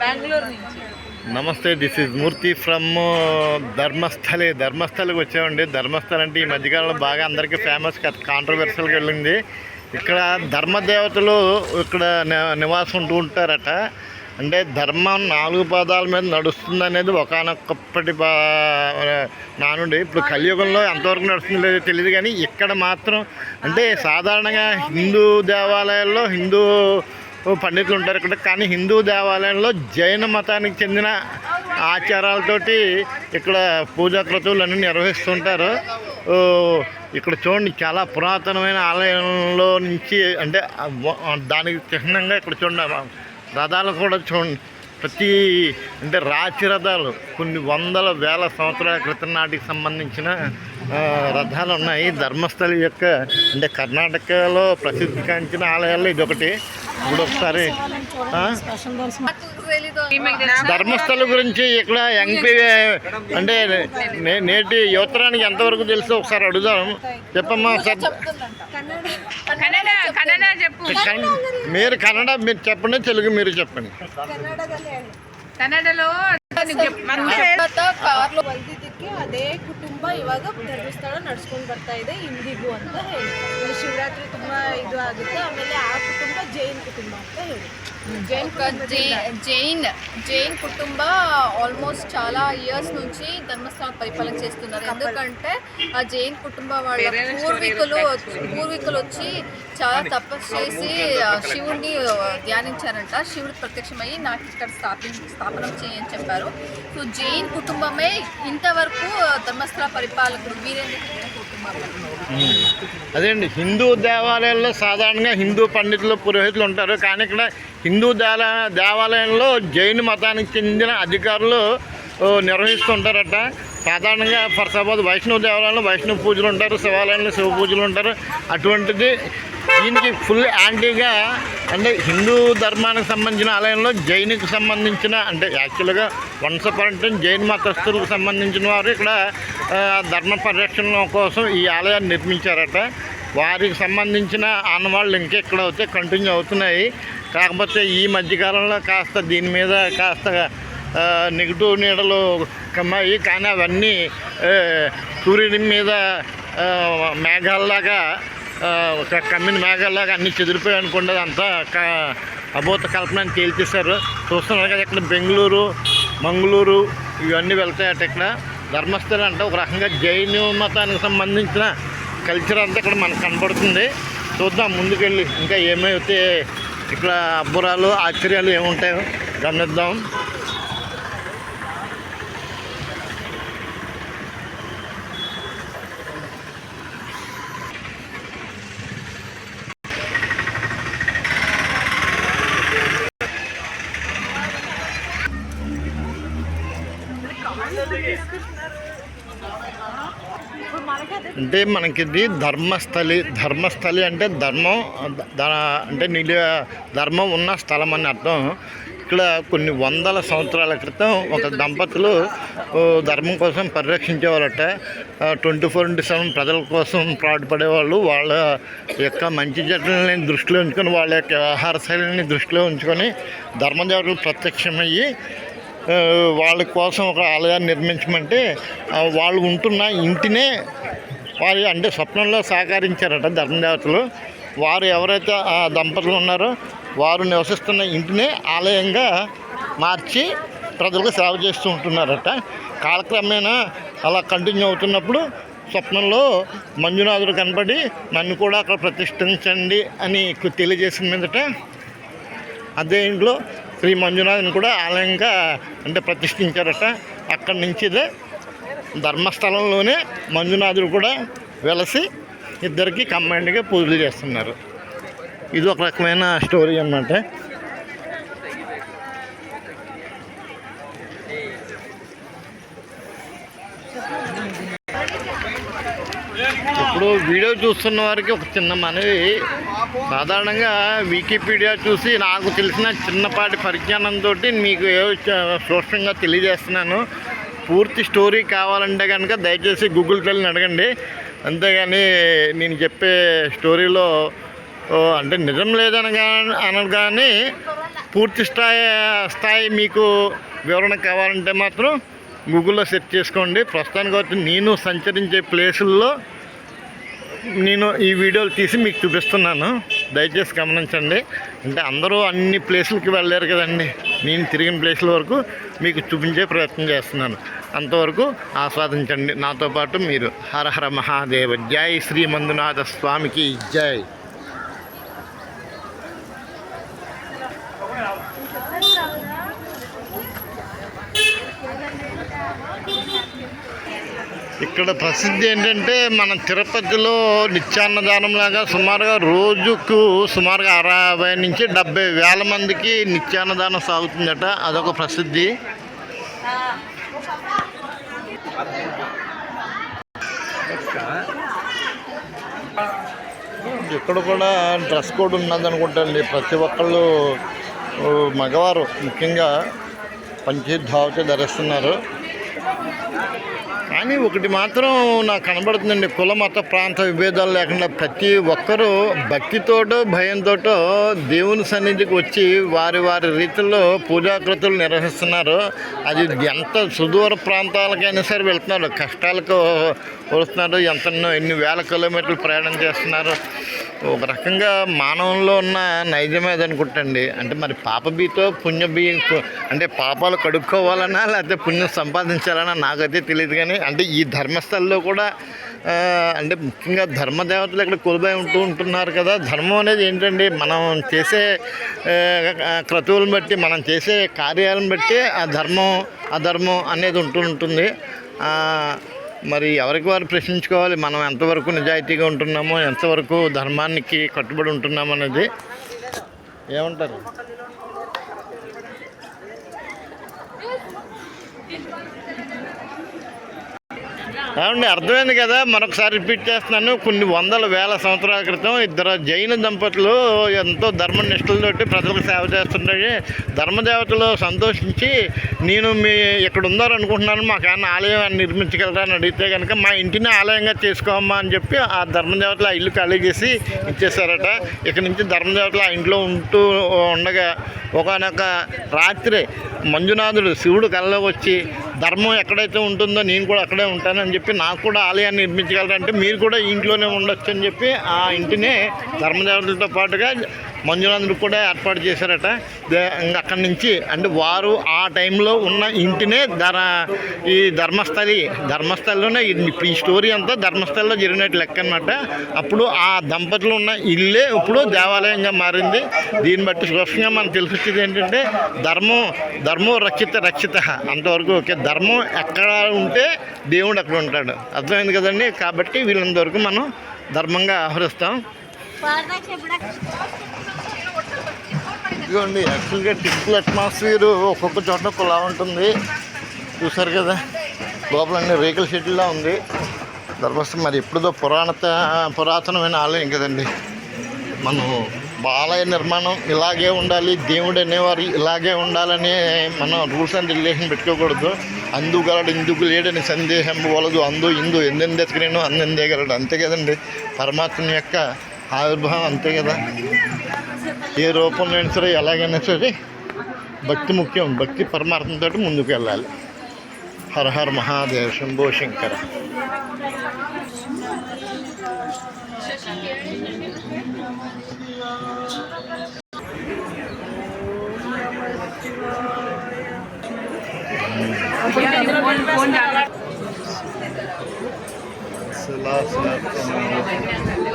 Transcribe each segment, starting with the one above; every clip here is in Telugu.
బెంగళూరు నుంచి. Namaste this is Murthy from Dharmasthala. ధర్మస్థలికి వచ్చామండి. ధర్మస్థలి అంటే ఈ మధ్యకాలంలో బాగా అందరికీ ఫేమస్ కాంట్రవర్షియల్గా వెళ్ళింది. ఇక్కడ ధర్మదేవతలు ఇక్కడ నివాసం ఉంటూ ఉంటారట. అంటే ధర్మం నాలుగు పాదాల మీద నడుస్తుంది అనేది ఒకనొకప్పటి బా నానుండి. ఇప్పుడు కలియుగంలో ఎంతవరకు నడుస్తుందో లేదో తెలియదు కానీ ఇక్కడ మాత్రం అంటే సాధారణంగా హిందూ దేవాలయాల్లో హిందూ పండితులు ఉంటారు ఇక్కడ. కానీ హిందూ దేవాలయంలో జైన మతానికి చెందిన ఆచారాలతోటి ఇక్కడ పూజా క్రతువులు అన్నీ నిర్వహిస్తుంటారు ఇక్కడ చూడండి చాలా పురాతనమైన ఆలయంలో నుంచి అంటే దానికి చిహ్నంగా ఇక్కడ చూడండి రథాలు కూడా చూడండి. ప్రతి అంటే రాచి రథాలు కొన్ని వందల వేల సంవత్సరాల క్రితం నాటికి సంబంధించిన రథాలు ఉన్నాయి ధర్మస్థలి యొక్క అంటే కర్ణాటకలో ప్రసిద్ధి కాంచిన ఆలయాల్లో ఇదొకటి ఇప్పుడు ఒకసారి ధర్మస్థల గురించి ఇక్కడ ఎంపీ అంటే నేటి యువతరానికి ఎంతవరకు తెలుసు ఒకసారి అడుగుదాం చెప్పమ్మా సార్ మీరు కన్నడ మీరు చెప్పండి తెలుగు మీరు చెప్పండి కన్నడలో ನೀವ್ చెప్- ಮತ್ತೆ ಭಾರತ ಕಾರ್ಲು ಬಂದಿದ್ದಕ್ಕೆ ಅದೇ ಕುಟುಂಬ ಇವಾಗ ಧರ್ಮಸ್ಥಳ ನಡ್ಸ್ಕೊಂಡು ಬರ್ತಾ ಇದೆ ಇಂದಿಗೂ ಅಂತ ಹೇಳಿ ಇಲ್ಲಿ ಶಿವರಾತ್ರಿ ತುಂಬಾ ಇದು ಆಗುತ್ತೆ ಆಮೇಲೆ ಆ ಕುಟುಂಬ ಜೈನ್ ಕುಟುಂಬ ಅಂತ ಹೇಳಿ ಜೈನ್ ఒక జై- జైన్ జైన్ కుటుంబ ఆల్మోస్ట్ చాలా ఇయర్స్ నుంచి ధర్మస్థలం పరిపాలన చేస్తున్నారు ఎందుకంటే ఆ జైన్ కుటుంబ వాళ్ళ పూర్వీకులు పూర్వీకులు వచ్చి చాలా తపస్సు చేసి ఆ, శివుణ్ణి ఆ, ధ్యానించారంట శివుడు ప్రత్యక్షమయ్యి నాకు ఇక్కడ స్థాపి స్థాపనం చేయని చెప్పారు సో జైన్ కుటుంబమే ఇంతవరకు ధర్మస్థల పరిపాలకుడు వీరేంద్ర అదే అండి హిందూ దేవాలయాల్లో సాధారణంగా హిందూ పండితులు పురోహితులు ఉంటారు. కానీ ఇక్కడ హిందూ దేవాల దేవాలయంలో జైన్ మతానికి చెందిన అధికారులు నిర్వహిస్తుంటారట. సాధారణంగా ఫర్ సపోజ్ వైష్ణవ దేవాలయంలో వైష్ణవ పూజలు ఉంటారు శివాలయంలో శివ పూజలు ఉంటారు. అటువంటిది దీనికి ఫుల్ యాంటీగా అంటే హిందూ ధర్మానికి సంబంధించిన ఆలయంలో జైనికి సంబంధించిన అంటే యాక్చువల్గా వంశపరంటం జైన్ మతస్థులకు సంబంధించిన వారు ఇక్కడ ధర్మ పరిరక్షణ కోసం ఈ ఆలయాన్ని నిర్మించారట. వారికి సంబంధించిన ఆనవాళ్ళు ఇంకా ఇక్కడ అయితే కంటిన్యూ అవుతున్నాయి. కాకపోతే ఈ మధ్యకాలంలో కాస్త దీని మీద కాస్త నెగిటివ్ నీడలు కమ్మాయి. కానీ అవన్నీ సూర్యుడి మీద ఆ, మేఘాల్లాగా ఒక కమ్మిన మేఘాల్లాగా అన్ని చెదిరిపోయి అనుకుంటే అంతా క అభూత కల్పన అని తేల్చేశారు. చూస్తున్నారు కదా ఇక్కడ బెంగళూరు మంగళూరు ఇవన్నీ వెళ్తాయట ఇక్కడ. ధర్మస్థలం అంటే ఒక రకంగా జైన మతానికి సంబంధించిన కల్చర్ అంతా ఇక్కడ మనకు కనపడుతుంది చూద్దాం ముందుకెళ్ళి ఇంకా ఏమైతే ఇక్కడ అబ్బురాలు ఆశ్చర్యాలు ఏముంటాయో గమనిద్దాం. అంటే మనకి ఇది ధర్మస్థలి ధర్మస్థలి అంటే ధర్మం అంటే నిల ధర్మం ఉన్న స్థలం అని అర్థం. ఇక్కడ కొన్ని వందల సంవత్సరాల క్రితం ఒక దంపతులు ధర్మం కోసం పరిరక్షించేవాళ్ళట. ట్వంటీ ఫోర్ ఇంటూ సెవెన్ ప్రజల కోసం పాటుపడేవాళ్ళు. వాళ్ళ యొక్క మంచి చెట్లని దృష్టిలో ఉంచుకొని వాళ్ళ యొక్క ఆహార శైలిని దృష్టిలో ఉంచుకొని ధర్మదేవతలు ప్రత్యక్షమయ్యి వాళ్ళ కోసం ఒక ఆలయాన్ని నిర్మించమంటే వాళ్ళు ఉంటున్న ఇంటినే వారి అంటే స్వప్నంలో సహకరించారట ధర్మదేవతలు. వారు ఎవరైతే ఆ దంపతులు ఉన్నారో వారు నివసిస్తున్న ఇంటినే ఆలయంగా మార్చి ప్రజలకు సేవ చేస్తూ ఉంటున్నారట. కాలక్రమేణా అలా కంటిన్యూ అవుతున్నప్పుడు స్వప్నంలో మంజునాథుడు కనపడి నన్ను కూడా అక్కడ ప్రతిష్ఠించండి అని తెలియజేసిన మీదట అదే ఇంట్లో శ్రీ మంజునాథుని కూడా ఆలయంగా అంటే ప్రతిష్ఠించారట. అక్కడి నుంచిదే ధర్మస్థలంలోనే మంజునాథుడు కూడా వెలసి ఇద్దరికి కంబైన్డ్గా పూజలు చేస్తున్నారు. ఇది ఒక రకమైన స్టోరీ అన్నమాట. ఇప్పుడు వీడియో చూస్తున్న వారికి ఒక చిన్న మనవి. సాధారణంగా వికీపీడియా చూసి నాకు తెలిసిన చిన్నపాటి పరిజ్ఞానంతో మీకు ఏవో సూక్ష్మంగా తెలియజేస్తున్నాను. పూర్తి స్టోరీ కావాలంటే కనుక దయచేసి గూగుల్ తల్లిని అడగండి. అంతేగాని నేను చెప్పే స్టోరీలో అంటే నిజం లేదనగా అనగానే పూర్తి స్థాయి స్థాయి మీకు వివరణ కావాలంటే మాత్రం గూగుల్లో సెర్చ్ చేసుకోండి. ప్రస్తుతానికి వచ్చి నేను సంచరించే ప్లేసుల్లో నేను ఈ వీడియోలు తీసి మీకు చూపిస్తున్నాను. దయచేసి గమనించండి. అంటే అందరూ అన్ని ప్లేసులకి వెళ్ళారు కదండి. నేను తిరిగిన ప్లేసుల వరకు మీకు చూపించే ప్రయత్నం చేస్తున్నాను. అంతవరకు ఆస్వాదించండి. నాతో పాటు మీరు. హర హర మహాదేవ. జై శ్రీ మందునాథ స్వామికి జై. ఇక్కడ ప్రసిద్ధి ఏంటంటే మన తిరుపతిలో నిత్యాన్నదానం లాగా సుమారుగా రోజుకు సుమారుగా అరవై నుంచి డెబ్బై వేల మందికి నిత్యాన్నదానం సాగుతుందట. అదొక ప్రసిద్ధి. ఇక్కడ కూడా డ్రెస్ కోడ్ ఉన్నది ప్రతి ఒక్కళ్ళు మగవారు ముఖ్యంగా పంచి ధావతి ధరిస్తున్నారు. కానీ ఒకటి మాత్రం నాకు కనబడుతుందండి. కుల మత ప్రాంత విభేదాలు లేకుండా ప్రతి ఒక్కరూ భక్తితోటో భయంతోటో దేవుని సన్నిధికి వచ్చి వారి వారి రీతిలో పూజాకృతులు నిర్వహిస్తున్నారు. అది ఎంత సుదూర ప్రాంతాలకైనా సరే వెళ్తున్నారు. కష్టాలకు వస్తున్నారు ఎంత ఎన్ని వేల కిలోమీటర్లు ప్రయాణం చేస్తున్నారు. ఒక రకంగా మానవంలో ఉన్న నైజమేది అనుకుంటండి అంటే మరి పాపబీతో పుణ్యబీ అంటే పాపాలు కడుక్కోవాలన్నా లేకపోతే పుణ్యం సంపాదించాలన్నా నాకైతే తెలియదు కానీ అంటే ఈ ధర్మస్థల్లో కూడా అంటే ముఖ్యంగా ధర్మదేవతలు ఇక్కడ కొలుబై ఉంటూ ఉంటున్నారు కదా. ధర్మం అనేది ఏంటండి మనం చేసే క్రతువులను బట్టి మనం చేసే కార్యాలను బట్టి ఆ ధర్మం అధర్మం అనేది ఉంటూ ఉంటుంది. మరి ఎవరికి వారు ప్రశ్నించుకోవాలి? మనం ఎంతవరకు నిజాయితీగా ఉంటున్నామో ఎంతవరకు ధర్మానికి కట్టుబడి ఉంటున్నామో అనేది ఏమంటారు? ఏమండి అర్థమైంది కదా మరొకసారి రిపీట్ చేస్తున్నాను. కొన్ని వందల వేల సంవత్సరాల క్రితం ఇద్దరు జైన దంపతులు ఎంతో ధర్మనిష్ఠలతోటి ప్రజలకు సేవ చేస్తుంటే ధర్మదేవతలు సంతోషించి నేను మీ ఇక్కడ ఉన్నారనుకుంటున్నాను అనుకుంటున్నాను ఏమన్నా ఆలయం ఏమన్నా నిర్మించగలరా? అని అడిగితే కనుక మా ఇంటిని ఆలయంగా చేసుకోమ్మా అని చెప్పి ఆ ధర్మదేవతలు ఆ ఇల్లు ఖాళీ చేసి ఇచ్చేసారట ఇక్కడి నుంచి ధర్మదేవతలు ఆ ఇంట్లో ఉంటూ ఉండగా ఒకనొక రాత్రి మంజునాథుడు శివుడు కళ్ళలోకి వచ్చి ధర్మం ఎక్కడైతే ఉంటుందో నేను కూడా అక్కడే ఉంటానని చెప్పి నాకు కూడా ఆలయాన్ని నిర్మించగలరంటే మీరు కూడా ఇంట్లోనే ఉండొచ్చు అని చెప్పి ఆ ఇంటినే ధర్మదేవతలతో పాటుగా మంజునాథుడు కూడా ఏర్పాటు చేశారట. అక్కడి నుంచి అంటే వారు ఆ టైంలో ఉన్న ఇంటినే ధర ఈ ధర్మస్థలి ధర్మస్థలిలోనే ఈ- స్టోరీ అంతా ధర్మస్థలిలో జరిగినట్టు లెక్క అనమాట అప్పుడు ఆ దంపతులు ఉన్న ఇల్లే ఇప్పుడు దేవాలయంగా మారింది. దీన్ని బట్టి స్పష్టంగా మనకు తెలిసొచ్చేది ఏంటంటే ధర్మం ధర్మం రక్షిత రక్షిత. అంతవరకు ఓకే ధర్మం ఎక్కడ ఉంటే దేవుడు అక్కడ ఉంటాడు. అర్థమైంది కదండి? కాబట్టి వీళ్ళంతవరకు మనం ధర్మంగా ఆహరిస్తాం ఇదిగోండి యాక్చువల్గా టెంపుల్ అట్మాస్ఫియర్ ఒక్కొక్క చోట ఒకలా ఉంటుంది. చూసారు కదా లోపలన్నీ రేకుల షెడ్లా ఉంది. ధర్మస్థం మరి ఎప్పుడుదో పురాణత పురాతనమైన ఆలయం కదండి. మనం ఆలయ నిర్మాణం ఇలాగే ఉండాలి దేవుడు అనేవారు ఇలాగే ఉండాలని మనం రూల్స్ అండ్ రిలేషన్ పెట్టుకోకూడదు. అందుగలడు ఇందుకు లేడని సందేహం వలదు. అందు ఇందు ఎందెందెతికినేను అందెందేగలడు అంతే కదండి. పరమాత్మ యొక్క ఆవిర్భావం అంతే కదా. ఏ రూపంలో సరే ఎలాగైనా సరే భక్తి ముఖ్యం. భక్తి పరమార్థంతో ముందుకు వెళ్ళాలి. హర హర మహాదేవ శంభో శంకర. ఫోన్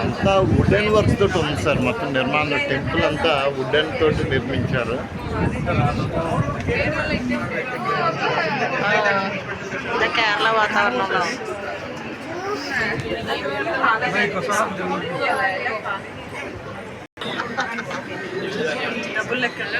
అంతా వుడెన్ వర్క్స్ తోటి ఉంది సార్. మొత్తం నిర్మాణం టెంపుల్ అంతా వుడెన్ తోటి నిర్మించారు. కేరళ వాతావరణంలో. డబ్బులు లెక్కలు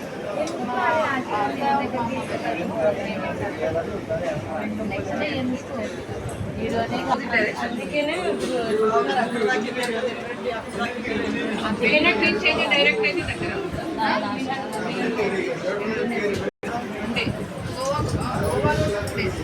డైరెక్ట్ అయితే దగ్గర అంటే గోవా ప్లేస్